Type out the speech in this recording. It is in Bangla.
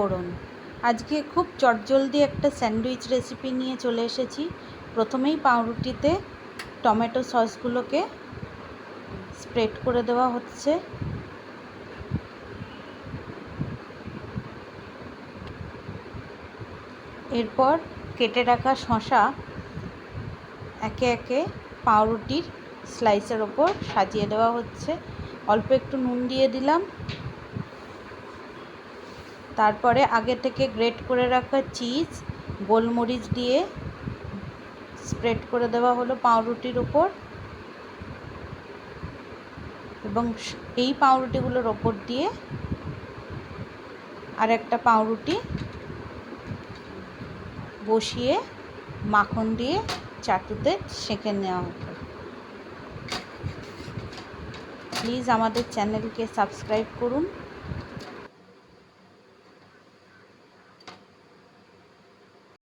ফোড়ন আজকে খুব চটজলদি একটা স্যান্ডউইচ রেসিপি নিয়ে চলে এসেছি। প্রথমেই পাউরুটিতে টমেটো সসগুলোকে স্প্রেড করে দেওয়া হচ্ছে। এরপর কেটে রাখা শশা একে একে পাউরুটির স্লাইসের ওপর সাজিয়ে দেওয়া হচ্ছে। অল্প একটু নুন দিয়ে দিলাম। তারপরে আগে থেকে গ্রেট করে রাখা চিজ গোলমরিচ দিয়ে স্প্রেড করে দেওয়া হলো পাউরুটির উপর এবং এই পাউরুটিগুলোর ওপর দিয়ে আর একটা পাউরুটি বসিয়ে মাখন দিয়ে চাটুতে সেঁকে নেওয়া হতো প্লিজ আমাদের চ্যানেলকে সাবস্ক্রাইব করুন।